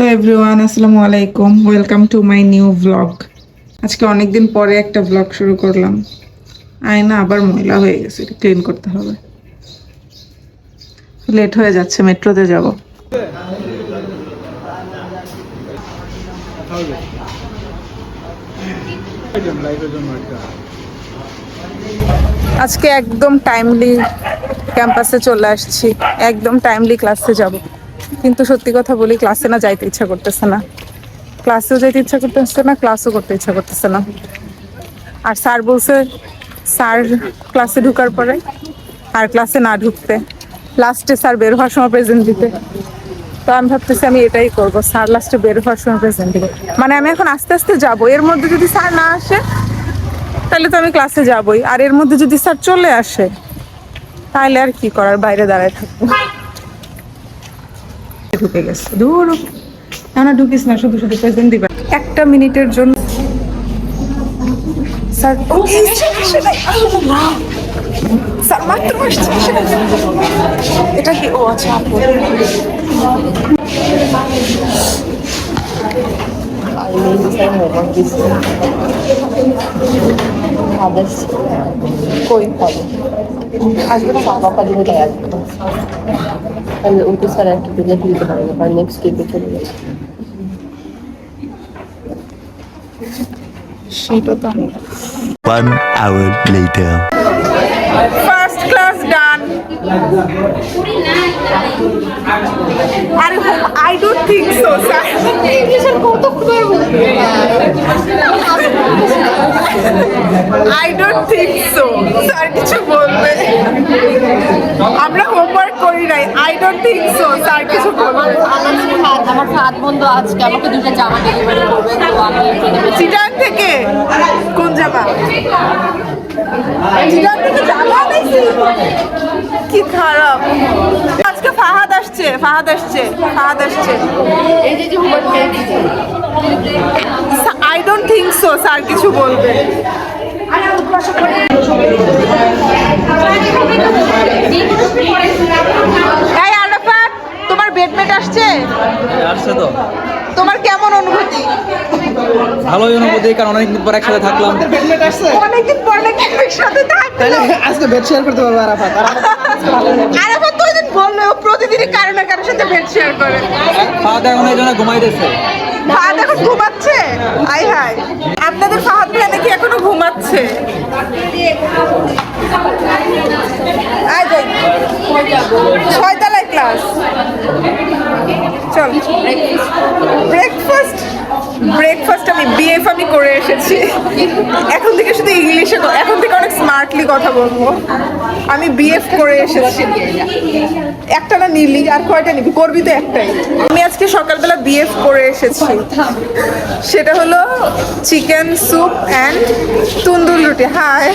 Hello everyone, আসসালামু আলাইকুম। Welcome to my new blog আজকে অনেকদিন পরে একটা ব্লগ শুরু করলাম। আয়না আবার ময়লা হয়ে গেছে ক্লিন করতে হবে। লেট হয়ে যাচ্ছে, মেট্রোতে যাব। আজকে একদম টাইমলি ক্যাম্পাসে চলে আসছি। একদম টাইমলি ক্লাসে যাব। কিন্তু সত্যি কথা বলি ক্লাসে না যাইতে ইচ্ছা করতেছে না। ক্লাসেও যাইতে ইচ্ছা করতেছে না ক্লাসও করতে ইচ্ছা করতেছে না। আর স্যার বলছে স্যার ক্লাসে ঢুকার পরে আর ক্লাসে না ঢুকতে। লাস্টে স্যার বের হওয়ার সময় প্রেজেন্ট দিতে। তো আমি ভাবতেছি আমি এটাই করব স্যার লাস্টে বের হওয়ার সময় প্রেজেন্ট দিবে। মানে আমি এখন আস্তে আস্তে যাব, এর মধ্যে যদি স্যার না আসে, তাহলে তো আমি ক্লাসে যাবই। আর এর মধ্যে যদি স্যার চলে আসে, তাহলে আর কি করার, বাইরে দাঁড়ায় থাকব। ঢুকে গেছে। দূর না ঢুকিস না, শুধু শুধু প্রেজেন্ট দিবা। একটা মিনিটের জন্য স্যার। স্যার, মাত্র এটা কি? ও আচ্ছা কই? আসবে না, বাবা কাজে আসবে তাহলে ওই তো স্যার একটা দিলে দিতে পারবে কারণ নেক্সট উইকে চলে গেছে সেটা তো আমি One hour later. First class done আরে I don't think so sir ইংলিশের কতবার বলবে I don't think so sir কিছু বলবে? আমরা হোমওয়ার্ক করি I don't think so sir কিছু বলবে আমার আমার হাত বন্ধ আজকে আমাকে দুটো জামা ডেলিভারি করবে তো আমি চিটাং থেকে? কোন জামা? চিটাং থেকে জামা আনাইছি কি খারাপ। আজকে ফাহাদ আসছে ফাহাদ আসছে ফাহাদ আসছে। এই যে I don't think so sir কিছু বলবে। এই আরাফাত তোমার বেডমেট আসছে? আসছে তো। তোমার কেমন অনুভূতি? ভালোই অনুভূতি কারণ অনেকদিন পর একসাথে থাকলাম। অনেকদিন পর নাকি একসাথে থাকতে আজকে বেড শেয়ার করতে পারব আরাফাত। আরাফাত তো ওইদিন বলল ও প্রতিদিনই কারও না কারোর সাথে বেড শেয়ার করে। খাওয়া দাওয়া এই জন্য ঘুমাইতেছে। ফাহাদ এখন ঘুমাচ্ছে? আই হাই আপনাদের ফাহাদ ভাই নাকি এখনও ঘুমাচ্ছে? ছয়তলায় ক্লাস। চল। ব্রেকফাস্ট ব্রেকফাস্ট আমি বিএফ আমি করে এসেছি। এখন থেকে শুধু ইংলিশে এখন থেকে অনেক স্মার্টলি কথা বলব। আমি বিএফ করে এসেছি। একটা না নিলি, আর কয়টা নিবি? করবি তো একটাই। আমি আজকে সকালবেলা বিএফ করে এসেছি। সেটা হলো চিকেন স্যুপ অ্যান্ড তুন্দুল রুটি। হাই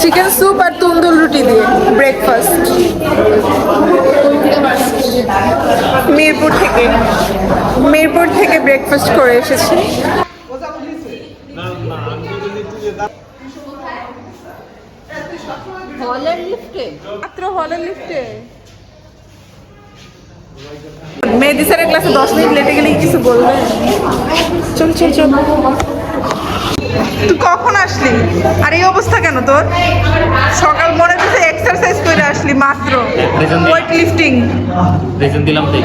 চিকেন স্যুপ আর তুন্দুল রুটি দিয়ে ব্রেকফাস্ট মিরপুর থেকে। মিরপুর থেকে ব্রেকফাস্ট করে এসেছি। হলের লিফটে মাত্র হলের লিফটে মেহেদি স্যারের ক্লাসে দশ মিনিট লেটে গেলে কি কিছু বলবে? চল চল চল। তুই কখন আসলি? আর এই অবস্থা কেন তোর? সকাল মনে হচ্ছে এক্সারসাইজ করে আসলি মাত্র। ওয়েট লিফটিং রেজন দিলাম তো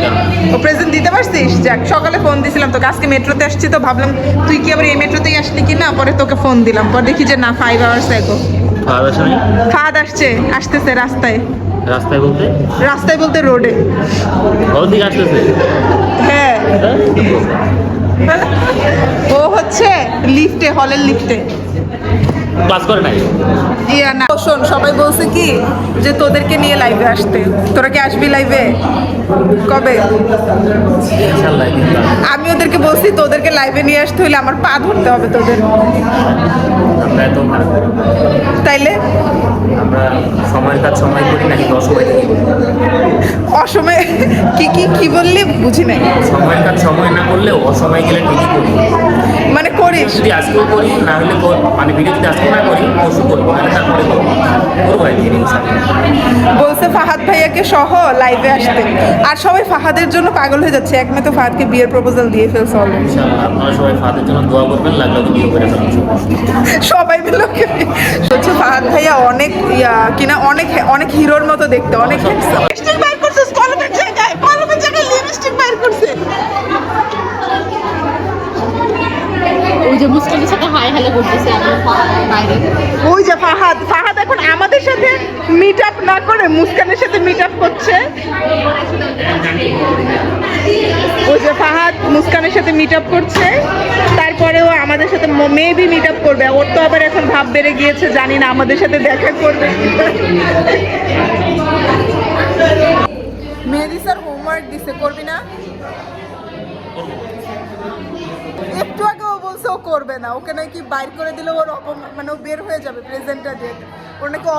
ও প্রেজেন্ট দিতে পারছিস? যাক সকালে ফোন দিছিলাম তোকে। আজকে মেট্রোতে আসছি তো ভাবলাম তুই কি আবার এই মেট্রোতেই আসলি কি না পরে তোকে ফোন দিলাম। পরে দেখি যে না ফাইভ আওয়ার্স এগো ফাদ আসছে আসতেছে রাস্তায়। রাস্তায় বলতে? রাস্তায় বলতে রোডে। ওর দিকে আসতেছে? হ্যাঁ। ও হচ্ছে লিফটে হলের লিফটে। ক্লাস করে নাই? ইয়া না। শোন সবাই বলছে কি যে তোদেরকে নিয়ে লাইভে আসতে। তোরা কি আসবি লাইভে কবে? আমি ওদেরকে বলছি তোদেরকে লাইভে নিয়ে আসতে হলে আমার পা ধরতে হবে তোদের। তাইলে? আমরা সময়ের কাজ সময় করি নাকি অসময় অসময়ে? কি কি কি বললি? বুঝি নাই। সময়ের কাজ সময় না করলেও অসময় গেলে ঠিকই করি। মানে করিস। যদি আজকেও করি না হলে মানে ভিডিও যদি আজকে করি মানে তারপরে করব। করব আর কি বলছে ফাহাদ ভাইয়াকে সহ লাইভে আসতে। আর সবাই ফাহাদের জন্য পাগল হয়ে যাচ্ছে। এক তো ফাহাদকে বিয়ের প্রপোজাল দিয়ে ফেলছে অলরেডি আপনারা সবাই ফাদের জন্য দোয়া করবেন লাগলে ভিডিও করে সবাই মিলে হচ্ছে ফাহাদ ভাইয়া অনেক কিনা অনেক অনেক হিরোর মতো দেখতে অনেক যে মুসকানের সাথে হাই হ্যালো করতেছে বাইরে। ওই যে ফাহাদ ফাহাদ এখন আমাদের সাথে মিট আপ না করে মুস্কানের সাথে মিট আপ করছে। ওই যে ফাহাদ মুস্কানের সাথে মিট আপ করছে তারপরেও আমাদের সাথে মেবি মিট আপ করবে। ওর তো আবার এখন ভাব বেড়ে গিয়েছে জানি না আমাদের সাথে দেখা করবে। মেহেদি স্যার হোমওয়ার্ক দিছে করবি না? আগে ও করবে না। ওকে নাকি বাইর করে দিলে ওর অপমান মানে ও বের হয়ে যাবে প্রেজেন্টটা দিয়ে। ওর নাকি না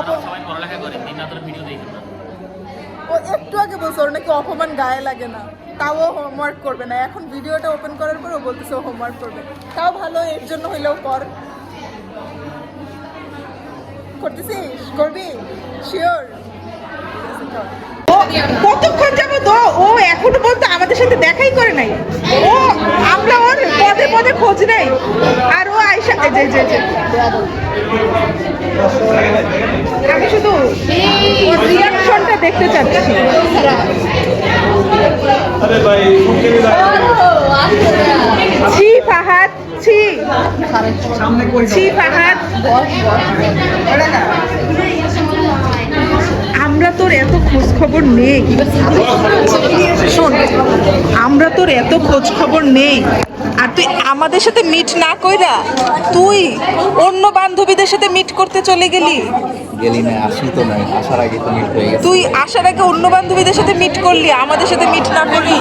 ও একটু আগে বলছে ওর নাকি অপমান গায়ে লাগে না। তাও হোমওয়ার্ক করবে না। এখন ভিডিওটা ওপেন করার পর ও বলতেছে হোমওয়ার্ক করবে। তাও ভালো এর জন্য হইলেও কর। করতেছিস? করবি? শিওর কতক্ষণ যাব? তো ও এখনও পর্যন্ত আমাদের সাথে দেখাই করে নাই। ও আমরা ওর পদে পদে খোঁজ নেই। আর ও আইসা এই যে, যে, যে। আমি শুধু ওর রিয়াকশনটা দেখতে চাচ্ছি। ছি ফাহাদ ছি। ছি ফাহাদ। তোর এত খোঁজ খবর নেই? শোন আমরা তোর এত খোঁজ খবর নেই। আর তুই আমাদের সাথে মিট না কইরা তুই অন্য বান্ধবীদের সাথে মিট করতে চলে গেলি? গেলি না আসি তো নাই আসার আগে তো মিট হয়ে গেছে। তুই আসার আগে অন্য বান্ধবীদের সাথে মিট করলি আমাদের সাথে মিট না করলি?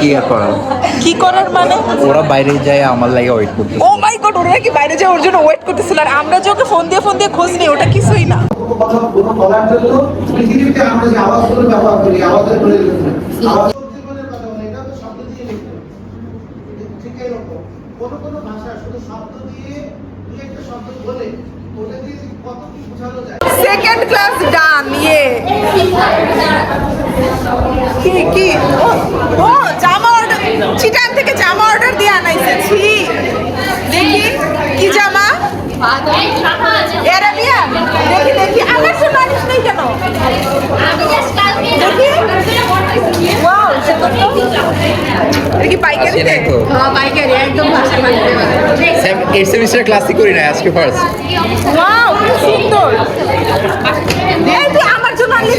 কি আর করার? কি করার মানে? ওরা বাইরে যায় আমার লাগে ওয়েট করতে ও মাই গড ওরা কি বাইরে যায় ওর জন্য ওয়েট করতেছিল? আর আমরা যে ওকে ফোন দিয়ে ফোন দিয়ে খোঁজ নিই ওটা কিছুই না। কথা কোনো বলার জন্য পৃথিবীতে আমরা যে আওয়াজগুলো ব্যবহার করি আওয়াজের প্রয়োজন আওয়াজ জীবনের কথা বলি এটা তো শব্দ দিয়ে লিখতে হয়। ঠিক এরকম কোনো কোনো ভাষা শুধু শব্দ দিয়ে দু একটা শব্দ বলে ওটা দিয়ে যে কত কি বোঝানো যায় সেকেন্ড ক্লাস ডান ইয়ে কি কি? ও ও জামা অর্ডার চিটান থেকে জামা অর্ডার দিয়ে আনাইছে ছি। দেখি কি জামা? এরাবিয়ান দেখি দেখি আমার তো নারিশ নেই কেন? দেখি। এটা কি পাইকারিতে পাইকারি একদম ভাষা এই সেমিস্টার ক্লাসই করি না আজকে ফার্স্ট ওয়াও সুন্দর।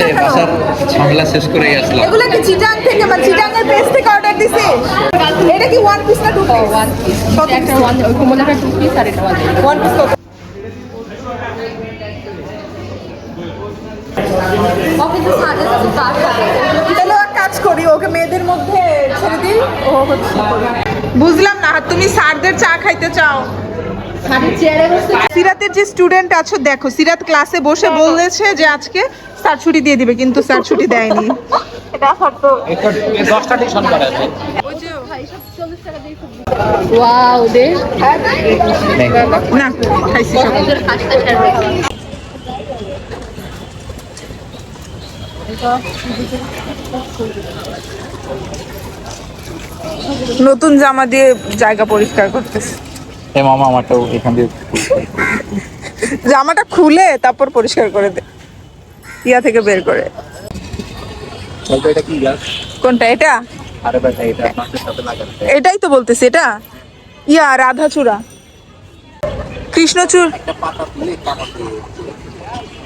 কেন বাসার ঝামেলা শেষ করে আসলাম। এগুলো কি চিটাং থেকে মানে চিটাং এর পেজ থেকে অর্ডার দিছিস এটা কি ওয়ান পিস না টু পিস ওয়ান পিস একটা ওয়ান ওই কোমলটা টু পিস আর এটা ওয়ান ওয়ান পিস কাজ তাহলে এক কাজ করি ওকে মেয়েদের মধ্যে ছেড়ে দিই। ও হচ্ছে। বুঝলাম না তুমি স্যারদের চা খাইতে চাও। সিরাতের যে স্টুডেন্ট আছো দেখো সিরাত ক্লাসে বসে বলেছে যে আজকে স্যার ছুটি দিয়ে দিবে কিন্তু স্যার ছুটি দেয়নি। না খাইছি নতুন জামা দিয়ে জায়গা পরিষ্কার করতেছে। মামা আমারটাও এখান দিয়ে জামাটা খুলে তারপর পরিষ্কার করে দে। ইয়া থেকে বের করে। এটা কি গ্লাস? কোনটা এটা? আরে বেটা এটা মাছের সাথে লাগাতে এটাই তো বলতেছি এটা? ইয়া রাধাচূড়া। কৃষ্ণচূড়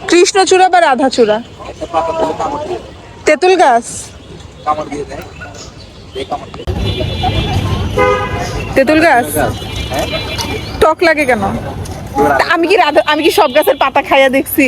কৃষ্ণচূড়া বা রাধাচূড়া? তেঁতুল গাছ। তেঁতুল গাছ? হ্যাঁ? টক লাগে কেন? আমি কি রাধা আমি কি সব গাছের পাতা খাইয়া দেখছি?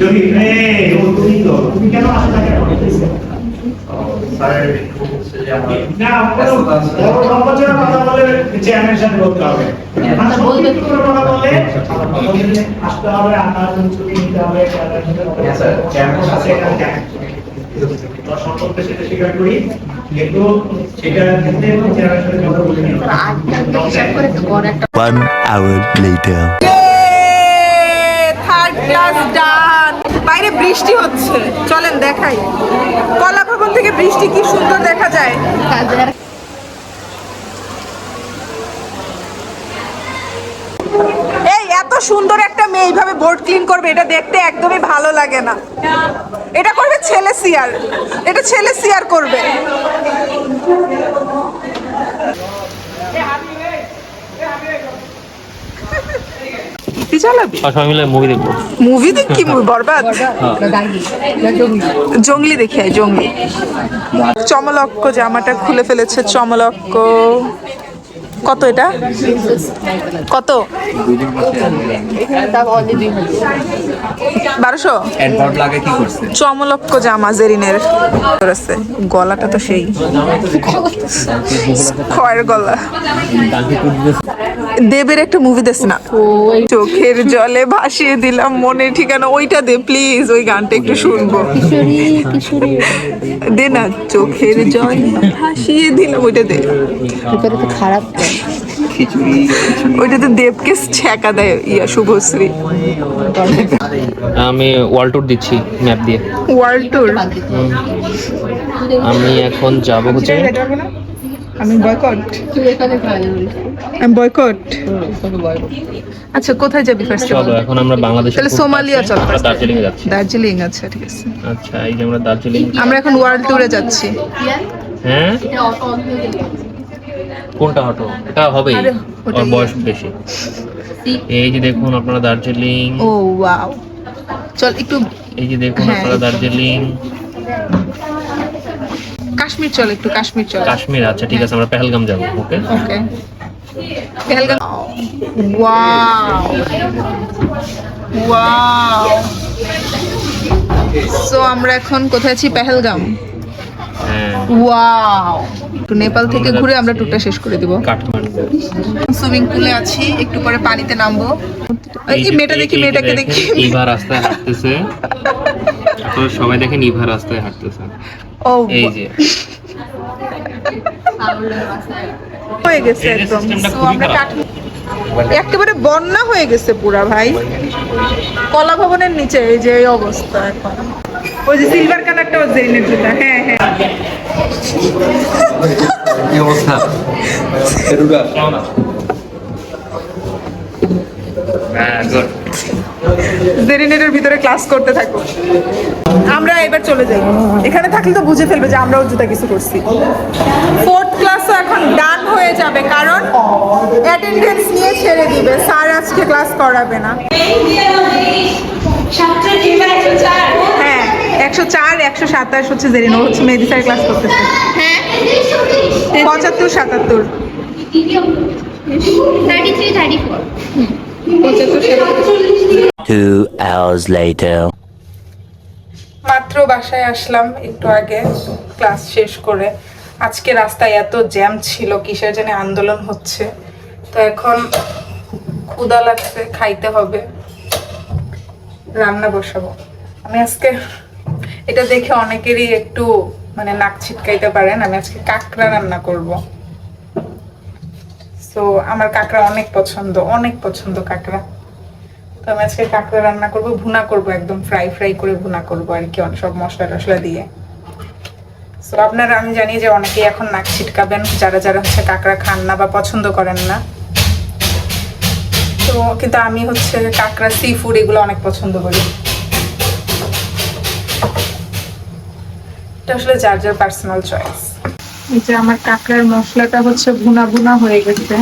যদি ও তুমি তো তুমি কেন আসলে না বড় কথা বলে চেয়ারম্যানের সাথে বলতে হবে মানে। সত্যিকারের কথা বলে আসতে হবে আপনার ছুটি নিতে হবে চেয়ারম্যানের সাথে সম্পর্কে সেটা স্বীকার করি কিন্তু সেটা ক্ষেত্রে চেয়ারম্যানের সাথে কথা বলে নিই বৃষ্টি হচ্ছে। চলেন দেখাই। কলা ভবন থেকে বৃষ্টি কি সুন্দর দেখা যায়? এই, এত সুন্দর একটা মেয়ে এইভাবে বোর্ড ক্লিন করবে, এটা দেখতে একদমই ভালো লাগে না। এটা করবে ছেলে সিয়ার এটা ছেলে সিয়ার করবে। কি চালাবি? সবাই মিলে মুভি দেখব। মুভি দেখ কি মুভি বরবাদ? দাগি জঙ্গলি দেখি আয় জঙ্গলি। চমলক্ক জামাটা খুলে ফেলেছে চমলক্ক। কত এটা? কত? বারোশো? অ্যাডভার্ট লাগে কি করছে? চমলক্ক জামা জেরিনের আছে। গলাটা তো সেই। খয়ের গলা। দেবের একটা মুভি দেশ না। চোখের জলে ভাসিয়ে দিলাম মনে ঠিকানা। ওইটা দে প্লিজ ওই গানটা একটু শুনব। কিশোরী কিশোরী দে না চোখের জলে ভাসিয়ে দিলাম ওইটা দে। খারাপ তো। ওইটাতে দেবকে ছ্যাঁকা দেয় ইয়া শুভশ্রী। আমি ওয়ার্ল্ড ট্যুর দিচ্ছি ম্যাপ দিয়ে। ওয়ার্ল্ড ট্যুর আমি এখন যাব হচ্ছে আমি বয়কট তুই এখানে খাওয়া আমি বয়কট আচ্ছা কোথায় যাবি ফার্স্ট চলো এখন আমরা বাংলাদেশে তাহলে সোমালিয়া চলো আমরা দার্জিলিং এ যাচ্ছি। দার্জিলিং আচ্ছা ঠিক আছে। আচ্ছা এই যে আমরা দার্জিলিং আমরা এখন ওয়ার্ল্ড ট্যুরে যাচ্ছি। হ্যাঁ? অটো কোনটা হটো এটা হবেই আরে, ওর বয়স বেশি। এই যে দেখুন আপনারা দার্জিলিং। ও ওয়াও চল একটু এই যে দেখুন হ্যাঁ। আপনারা দার্জিলিং। কাশ্মীর চল একটু কাশ্মীর চল কাশ্মীর আচ্ছা ঠিক আছে আমরা পেহেলগাম যাব okay okay Pahalgam wow wow so আমরা এখন কোথায় আছি পেহেলগাম হ্যাঁ ওয়াও একটু নেপাল থেকে ঘুরে আমরা টুকটা শেষ করে দিব সুইমিং পুলে আছি একটু পরে পানিতে নামবো এই মেয়েটা দেখি মেয়েটাকে দেখি ইভা রাস্তায় হাঁটতেছে সবাই দেখেন ইভা রাস্তায় হাঁটতেছে এই যে। হয়ে গেছে একদম। একেবারে বন্যা হয়ে গেছে পুরা ভাই। কলা ভবনের নিচে এই যে এই অবস্থা এখন। ওই যে সিলভার কালারটা ওর জেরিনের জুতা হ্যাঁ হ্যাঁ। কি অবস্থা? হ্যাঁ good. জেরিনেটের ভিতরে ক্লাস করতে থাকো। আমরা এবার চলে যাই। এখানে থাকলে তো বুঝে ফেলবে যে আমরাও জুতা কিছু করছি। ফোর্থ ক্লাসও এখন ডান হয়ে যাবে, কারণ অ্যাটেন্ডেন্স নিয়ে ছেড়ে দিবে। স্যার আজকে ক্লাস করাবে না। হ্যাঁ একশো চার, একশো সাতাশ হচ্ছে জেরিন হচ্ছে মেহেদি স্যার ক্লাস করতেছে। হ্যাঁ পঁচাত্তর, সাতাত্তর। Thirty three thirty four Two hours later. মাত্র বাসায় আসলাম একটু আগে ক্লাস শেষ করে। আজকে রাস্তায় এত জ্যাম ছিল, কিসের জন্য আন্দোলন হচ্ছে। তো এখন ক্ষুদা লাগছে, খাইতে হবে। রান্না বসাবো। আমি আজকে এটা দেখে অনেকেরই একটু মানে নাক ছিটকাইতে পারেন, আমি আজকে কাঁকড়া রান্না করব। তো আমার কাঁকড়া অনেক পছন্দ অনেক পছন্দ কাঁকড়া। তো আমি আজকে কাঁকড়া রান্না করব, ভুনা করব একদম ফ্রাই ফ্রাই করে ভুনা করব আর কি সব মশলা টশলা দিয়ে। তো আপনারা, আমি জানি যে অনেকেই এখন নাক ছিটকাবেন, যারা যারা হচ্ছে কাঁকড়া খান না বা পছন্দ করেন না। তো, কিন্তু আমি হচ্ছে কাঁকড়া সি ফুড এগুলো অনেক পছন্দ করি। এটা আসলে যার যার পার্সোনাল চয়েস এই যে আমার কাঁকড়ার মশলাটা হচ্ছে ভুনা ভুনা হয়ে গেছে।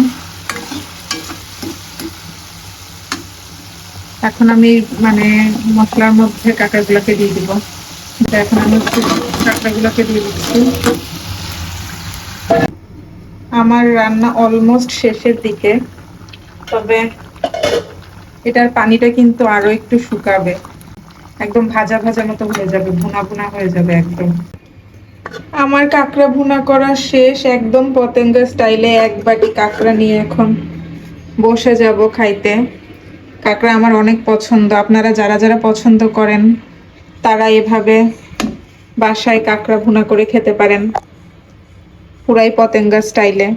এখন আমি মানে মশলার মধ্যে কাঁকড়াগুলোকে দিয়ে দিব। এখন আমি কাঁকড়াগুলোকে দিয়ে দিচ্ছি। আমার রান্না অলমোস্ট শেষের দিকে। তবে এটার পানিটা কিন্তু আরও একটু শুকাবে। একদম ভাজা ভাজা মতো হয়ে যাবে, ভুনা ভুনা হয়ে যাবে একদম। আমার কাঁকড়া ভুনা করা শেষ, একদম পতেঙ্গা স্টাইলে এক বাটি কাঁকড়া নিয়ে এখন বসে যাব খাইতে। কাঁকড়া আমার অনেক পছন্দ, আপনারা যারা যারা পছন্দ করেন, তারা এভাবে বাসায় কাঁকড়া ভুনা করে খেতে পারেন। পুরাই পতেঙ্গা স্টাইলে।